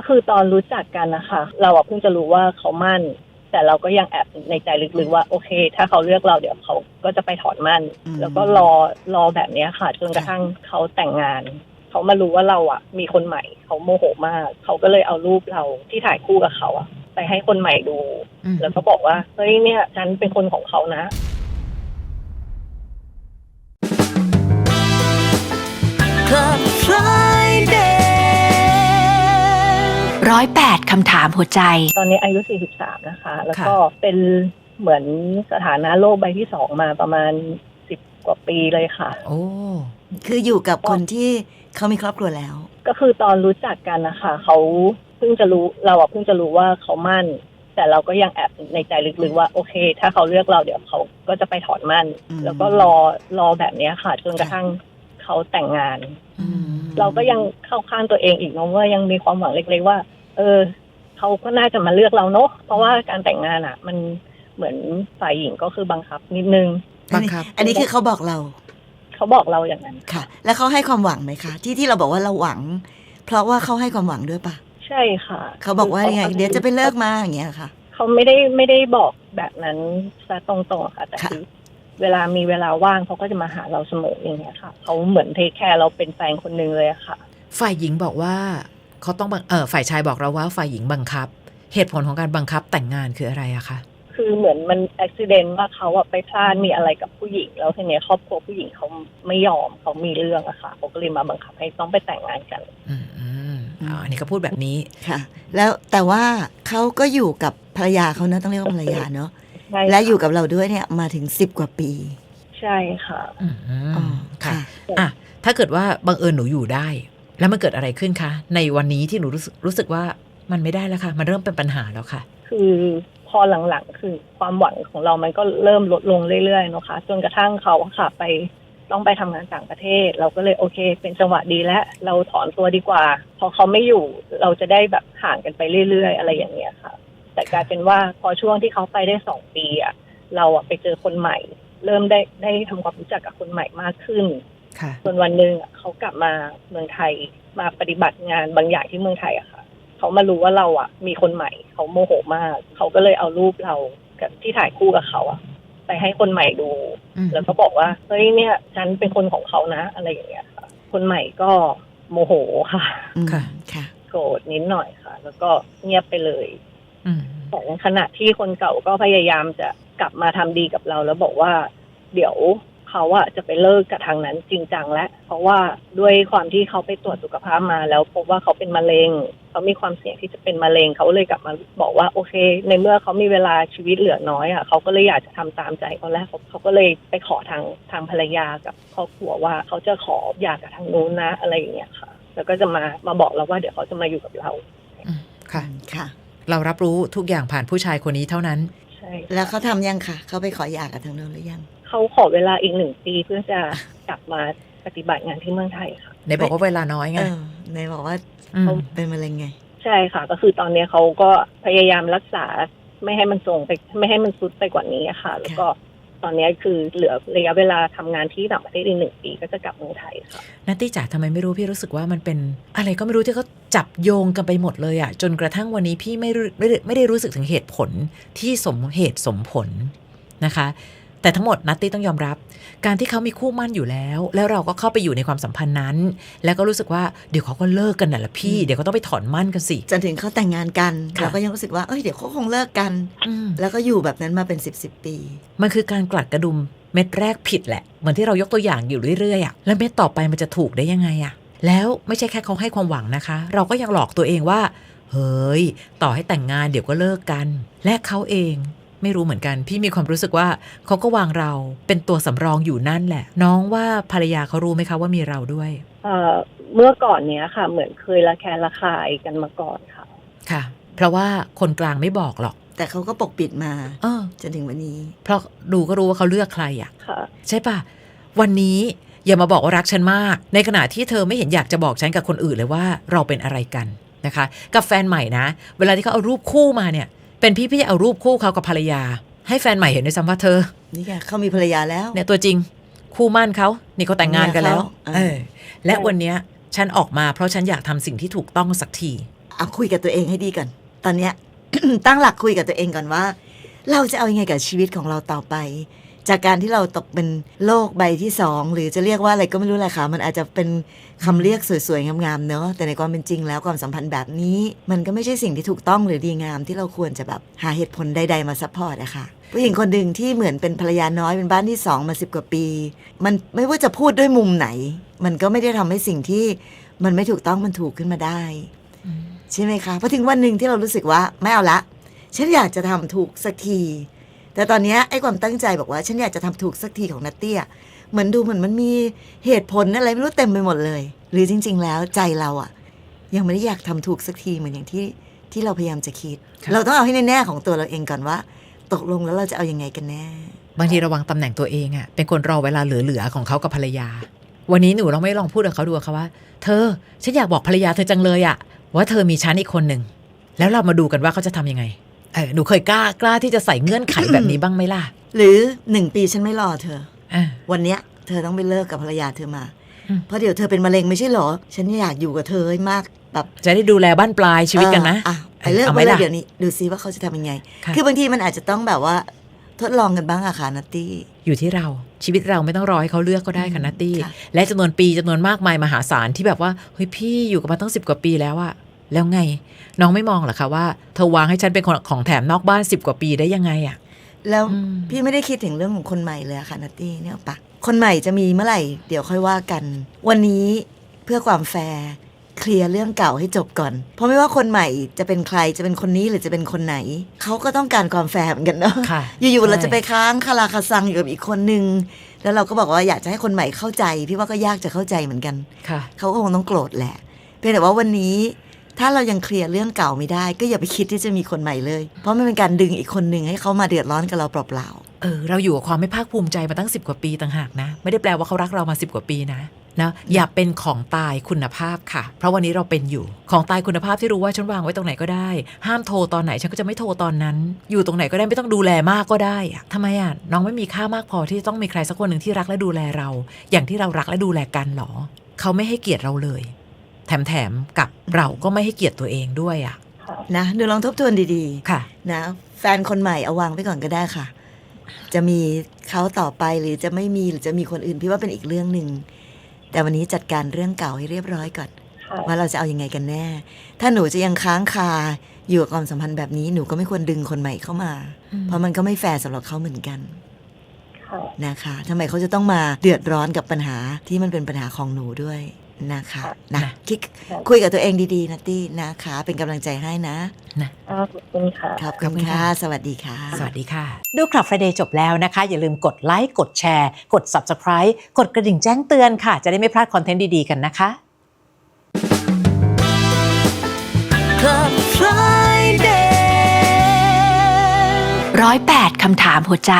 ก็คือตอนรู้จักกันนะคะเราอะเพิ่งจะรู้ว่าเขามั่น แต่เราก็ยังแอบในใจลึกๆว่าโอเค ถ้าเขาเลือกเราเดี๋ยวเขาก็จะไปถอนมั่น อืม แล้วก็รอรอแบบเนี้ยค่ะ จนกระทั่งเขาแต่งงาน เขามารู้ว่าเราอะมีคนใหม่ เขาโมโหมาก เขาก็เลยเอารูปเราที่ถ่ายคู่กับเขาอะไปให้คนใหม่ดู อืมแล้วก็บอกว่าเฮ้ยเนี่ยฉันเป็นคนของเขานะ Club Friday ร้อยแปดคำถามหัวใจ ตอนนี้อายุ 43 นะคะ แล้วก็ค่ะเป็นเหมือนสถานะโลกใบที่สองมาประมาณ10กว่าปีเลยค่ะ โอ้คืออยู่กับคนที่เขามีครอบครัวแล้ว ก็คือตอนรู้จักกันนะคะเขาเพิ่งจะรู้เราอะเพิ่งจะรู้ว่าเขามั่น แต่เราก็ยังแอบในใจลึกๆว่าโอเค ถ้าเขาเลือกเราเดี๋ยวเขาก็จะไปถอนมั่นอืมแล้วก็รอรอแบบเนี้ยค่ะจนกระทั่งเขาแต่งงานอืมเราก็ยังเข้าข้างตัวเองอีกเนาะว่ายังมีความหวังเล็กๆว่า เออเขาก็น่าจะมาเลือกเราเนาะเพราะว่าการแต่งงานอะมันเหมือนฝ่ายหญิงก็คือบังคับนิดนึง บังคับ อันนี้คือเขาบอกเรา เขาบอกเราอย่างนั้น ค่ะ แล้วเขาให้ความหวังไหมคะ ที่ที่เราบอกว่าเราหวัง เพราะว่าเขาให้ความหวังด้วยปะใช่ค่ะ เขาบอกว่ายังไง เดี๋ยวจะไปเลิกมาอย่างเงี้ยค่ะ เขาไม่ได้ไม่ได้บอกแบบนั้นซะตรงๆอะค่ะ แต่ค่ะคือเวลามีเวลาว่างเขาก็จะมาหาเราเสมออย่างเงี้ยค่ะ เขาเหมือนเทคแคร์เราเป็นแฟนคนหนึ่งเลยอะค่ะ ฝ่ายหญิงบอกว่า เขาต้องบังเออฝ่ายชายบอกเราว่าฝ่ายหญิงบังคับ เหตุผลของการบังคับแต่งงานคืออะไรอะคะคือเหมือนมันอุบิเหตุว่าเขาอะไปพลาดมีอะไรกับผู้หญิง แล้วทีเนี้ยครอบครัวผู้หญิงเขาไม่ยอมเขามีเรื่องอะค่ะเขาก็เลยมาบังคับให้ต้องไปแต่งงานกันอืมอืมอ๋ออันนี้ก็พูดแบบนี้ค่ะ แล้วแต่ว่าเขาก็อยู่กับภรรยาเขาเนอะต้องเรียกว่าภรรยาเนอะใช่และอยู่ค่ะกับเราด้วยเนี่ยมาถึงสิบกว่าปี ใช่ค่ะอืมอ๋อค่ะค่ะอะถ้าเกิดว่าบังเอิญหนูอยู่ได้ แล้วมันเกิดอะไรขึ้นคะ ในวันนี้ที่หนูรู้สึกรู้สึกว่ามันไม่ได้แล้วค่ะ มันเริ่มเป็นปัญหาแล้วค่ะ คือพอหลังๆ คือความหวังของเรามันก็เริ่มลดลงเรื่อยๆนะคะจนกระทั่งเขาค่ะไปต้องไปทำงานต่างประเทศ เราก็เลยโอเค เป็นจังหวะดีแล้ว เราถอนตัวดีกว่า พอเขาไม่อยู่เราจะได้แบบห่างกันไปเรื่อยๆ อะไรอย่างเงี้ยค่ะ แต่กลายเป็นว่าพอช่วงที่เขาไปได้สองปีอะเราอะไปเจอคนใหม่ เริ่มได้ได้ทำความรู้จักกับคนใหม่มากขึ้น ค่ะ จนวันหนึ่งอะเขากลับมาเมืองไทยมาปฏิบัติงานบางอย่างที่เมืองไทยอะค่ะ เขามารู้ว่าเราอะมีคนใหม่ เขาโมโหมาก เขาก็เลยเอารูปเรากับที่ถ่ายคู่กับเขาอะไปให้คนใหม่ดู อืม แล้วก็บอกว่าเฮ้ยเนี่ย ฉันเป็นคนของเขานะ อะไรอย่างเงี้ยค่ะ คนใหม่ก็โมโหค่ะ อืมค่ะ ค่ะ โกรธนิดหน่อยค่ะ แล้วก็เงียบไปเลย อืม แต่ในขณะที่คนเก่าก็พยายามจะกลับมาทำดีกับเราแล้วบอกว่า เดี๋ยว เขาอะจะไปเลิกกับทางนั้นจริงจังแล้วเพราะว่าด้วยความที่เขาไปตรวจสุขภาพมาแล้วพบว่าเขาเป็นมะเร็ง เขามีความเสี่ยงที่จะเป็นมะเร็งเขาเลยกลับมาบอกว่าโอเค ในเมื่อเขามีเวลาชีวิตเหลือน้อยอะเขาก็เลยอยากจะทำตามใจเขาแล้วเขาเขาก็เลยไปขอทางทางภรรยากับครอบครัวว่าเขาจะขอหย่ากับทางนู้นนะอะไรอย่างเงี้ยค่ะ แล้วก็จะมามาบอกเราว่าเดี๋ยวเขาจะมาอยู่กับเราอืมค่ะค่ะ เรารับรู้ทุกอย่างผ่านผู้ชายคนนี้เท่านั้นใช่แล้วเขาทำยังค่ะ เขาไปขอหย่ากับทางโน้นหรือยัง เขาขอเวลาอีกหนึ่งปีเพื่อจะกลับมาปฏิบัติงานที่เมืองไทยค่ะในบอกว่าเวลาน้อยไงเออในบอกว่าอืมเขาเป็นมะเร็งไง ใช่ค่ะ ก็คือตอนนี้เขาก็พยายามรักษาไม่ให้มันส่งไป ไม่ให้มันซุดไปกว่านี้อะค่ะ แล้วก็ตอนนี้คือเหลือระยะเวลาทำงานที่ต่างประเทศอีกหนึ่งปีก็จะกลับเมืองไทยค่ะนัตตี้จ๋าทำไมไม่รู้พี่รู้สึกว่ามันเป็นอะไรก็ไม่รู้ที่เขาจับโยงกันไปหมดเลยอะจนกระทั่งวันนี้พี่ไม่รู้ไม่ได้ไม่ได้รู้สึกถึงเหตุผลที่สมเหตุสมผลนะคะ แต่ทั้งหมดนัตตี้ต้องยอมรับ การที่เขามีคู่มั่นอยู่แล้ว แล้วเราก็เข้าไปอยู่ในความสัมพันธ์นั้น แล้วก็รู้สึกว่าเดี๋ยวเขาก็เลิกกันน่ะละพี่อืมเดี๋ยวเขาต้องไปถอนมั่นกันสิจนถึงเขาแต่งงานกันค่ะเราก็ยังรู้สึกว่าเอ้ยเดี๋ยวเขาคงเลิกกันอืมแล้วก็อยู่แบบนั้นมาเป็นสิบสิบปี มันคือการกลัดกระดุมเม็ดแรกผิดแหละเหมือนที่เรายกตัวอย่างอยู่เรื่อยๆอะแล้วเม็ดต่อไปมันจะถูกได้ยังไงอะแล้วไม่ใช่แค่เขาให้ความหวังนะคะ เราก็ยังหลอกตัวเองว่า เฮ้ย ต่อให้แต่งงานเดี๋ยวก็เลิกกัน และเขาเอง ไม่รู้เหมือนกัน พี่มีความรู้สึกว่าเขาก็วางเราเป็นตัวสำรองอยู่นั่นแหละ น้องว่าภรรยาเขารู้ไหมคะว่ามีเราด้วย เอ่อเมื่อก่อนเนี้ยค่ะ เหมือนเคยระแคะระคายกันมาก่อนค่ะ ค่ะ เพราะว่าคนกลางไม่บอกหรอกแต่เขาก็ปกปิดมาเออจนถึงวันนี้ เพราะดูก็รู้ว่าเขาเลือกใครอะค่ะ ใช่ปะวันนี้อย่ามาบอกว่ารักฉันมาก ในขณะที่เธอไม่เห็นอยากจะบอกฉันกับคนอื่นเลยว่าเราเป็นอะไรกันนะคะ กับแฟนใหม่นะ เวลาที่เขาเอารูปคู่มาเนี่ย เป็นพี่พี่เอารูปคู่เขากับภรรยา ให้แฟนใหม่เห็นด้วยซ้ำว่าเธอ นี่ไงเขามีภรรยาแล้ว เนี่ยตัวจริง คู่มั่นเขานี่เขาแต่งงานกันแล้วเนี่ยเขาเออ และวันเนี้ยฉันออกมาเพราะฉันอยากทำสิ่งที่ถูกต้องสักทีเอาคุยกับตัวเองให้ดีก่อนตอนเนี้ยตั้งหลักคุยกับตัวเองก่อนว่า เราจะเอายังไงกับชีวิตของเราต่อไป จากการที่เราตกเป็นโลกใบที่สองหรือจะเรียกว่าอะไรก็ไม่รู้แหละค่ะ มันอาจจะเป็นคำเรียกสวยๆ งามๆเนอะแต่ในความเป็นจริงแล้วความสัมพันธ์แบบนี้ มันก็ไม่ใช่สิ่งที่ถูกต้องหรือดีงามที่เราควรจะแบบหาเหตุผลใด ๆ มาซัพพอร์ตอะค่ะผู้หญิงคนหนึ่งที่เหมือนเป็นภรรยาน้อยเป็นบ้านที่สองมาสิบกว่าปี มันไม่ว่าจะพูดด้วยมุมไหน มันก็ไม่ได้ทำให้สิ่งที่มันไม่ถูกต้องมันถูกขึ้นมาได้ใช่ไหมคะพอถึงวันหนึ่งที่เรารู้สึกว่าไม่เอาละ ฉันอยากจะทำถูกสักที แต่ตอนเนี้ยไอ้ความตั้งใจบอกว่าฉันอยากจะทำถูกสักทีของนัตเตี้ยเหมือนดูเหมือนมันมีเหตุผลอะไรไม่รู้เต็มไปหมดเลย หรือจริง ๆ แล้วใจเราอะยังไม่ได้อยากทำถูกสักทีเหมือนอย่างที่ที่เราพยายามจะคิดค่ะเราต้องเอาให้แน่ๆของตัวเราเองก่อนว่า ตกลงแล้วเราจะเอายังไงกันแน่ บางทีระวังตำแหน่งตัวเองอะเป็นคนรอเวลาเหลือๆของเขากับภรรยา วันนี้หนูลองไม่ลองพูดกับเขาดูค่ะว่า เธอฉันอยากบอกภรรยาเธอจังเลยอะว่าเธอมีฉันอีกคนหนึ่งแล้วเรามาดูกันว่าเขาจะทำยังไงเออหนูเคยกล้ากล้าที่จะใส่เงื่อนไขแบบนี้บ้างไหมล่ะ หรือหนึ่งปีฉันไม่รอเธออะวันเนี้ย เธอต้องไปเลิกกับภรรยาเธอมาอืมเพราะเดี๋ยวเธอเป็นมะเร็งไม่ใช่เหรอ ฉันอยากอยู่กับเธอให้มากแบบจะได้ดูแลบ้านปลายชีวิตกันนะเอออะไปเลิกเอาไหมไปเลยล่ะเดี๋ยวนี้ดูซิว่าเขาจะทำยังไงค่ะคือบางทีมันอาจจะต้องแบบว่าทดลองกันบ้างอะค่ะนัตตี้อยู่ที่เราชีวิตเราไม่ต้องรอให้เขาเลือกก็ได้ค่ะนัตตี้ค่ะและจำนวนปีจำนวนมากมายมหาศาลที่แบบว่าเฮ้ยพี่อยู่กับมาตั้งสิบกว่าปีแล้วอะ แล้วไง น้องไม่มองเหรอคะว่าเธอวางให้ฉันเป็นของของแถมนอกบ้านสิบกว่าปีได้ยังไงอะแล้วอืมพี่ไม่ได้คิดถึงเรื่องของคนใหม่เลยอะค่ะนัตตี้เนี่ยปะคนใหม่จะมีเมื่อไหร่ เดี๋ยวค่อยว่ากัน วันนี้เพื่อความแฟร์เคลียร์เรื่องเก่าให้จบก่อน เพราะไม่ว่าคนใหม่จะเป็นใครจะเป็นคนนี้หรือจะเป็นคนไหน เขาก็ต้องการความแฟร์เหมือนกันเนาะค่ะอยู่ๆเราใช่จะไปค้างคาราคาซังอยู่กับอีกคนนึงแล้วเราก็บอกว่าอยากจะให้คนใหม่เข้าใจ พี่ว่าก็ยากจะเข้าใจเหมือนกันค่ะเขาก็คงต้องโกรธแหละเพียงแต่ว่าวันนี้ ถ้าเรายังเคลียร์เรื่องเก่าไม่ได้ ก็อย่าไปคิดที่จะมีคนใหม่เลย เพราะมันเป็นการดึงอีกคนหนึ่งให้เขามาเดือดร้อนกับเราเปล่าๆเออเราอยู่กับความไม่ภาคภูมิใจมาตั้งสิบกว่าปีต่างหากนะ ไม่ได้แปลว่าเขารักเรามาสิบกว่าปีนะนะอย่าเป็นของตายคุณภาพค่ะ เพราะวันนี้เราเป็นอยู่ ของตายคุณภาพที่รู้ว่าฉันวางไว้ตรงไหนก็ได้ ห้ามโทรตอนไหนฉันก็จะไม่โทรตอนนั้น อยู่ตรงไหนก็ได้ไม่ต้องดูแลมากก็ได้อะทำไมอะน้องไม่มีค่ามากพอที่จะต้องมีใครสักคนหนึ่งที่รักและดูแลเรา อย่างที่เรารักและดูแลกันหรอ เขาไม่ให้เกียรติเราเลย แถมๆกับเราก็ไม่ให้เกียรติตัวเองด้วยอะค่ะๆนะดูลองทบทวนดีค่ะๆนะแฟนคนใหม่เอาวางไปก่อนก็ได้ค่ะ จะมีเขาต่อไปหรือจะไม่มีหรือจะมีคนอื่นพี่ว่าเป็นอีกเรื่องหนึ่งแต่วันนี้จัดการเรื่องเก่าให้เรียบร้อยก่อนค่ะว่าเราจะเอายังไงกันแน่ ถ้าหนูจะยังค้างคาอยู่กับความสัมพันธ์แบบนี้หนูก็ไม่ควรดึงคนใหม่เข้ามา เพราะมันก็ไม่แฟร์สำหรับเขาเหมือนกันค่ะนะคะทำไมเขาจะต้องมาเดือดร้อนกับปัญหาที่มันเป็นปัญหาของหนูด้วย นะคะนะนะคิดคุยกับตัวเองดีๆนะตี้นะคะ เป็นกำลังใจให้นะนะขอบคุณค่ะขอบขอบคุคุณณค่ะค่ะ สวัสดีค่ะ สวัสดีค่ะ ดูคลับ Friday จบแล้วนะคะ อย่าลืมกดไลค์กดแชร์ กด Subscribe กดกระดิ่งแจ้งเตือนค่ะ จะได้ไม่พลาดคอนเทนต์ดีๆกันนะคะ Club Friday ร้อยแปดคำถามหัวใจ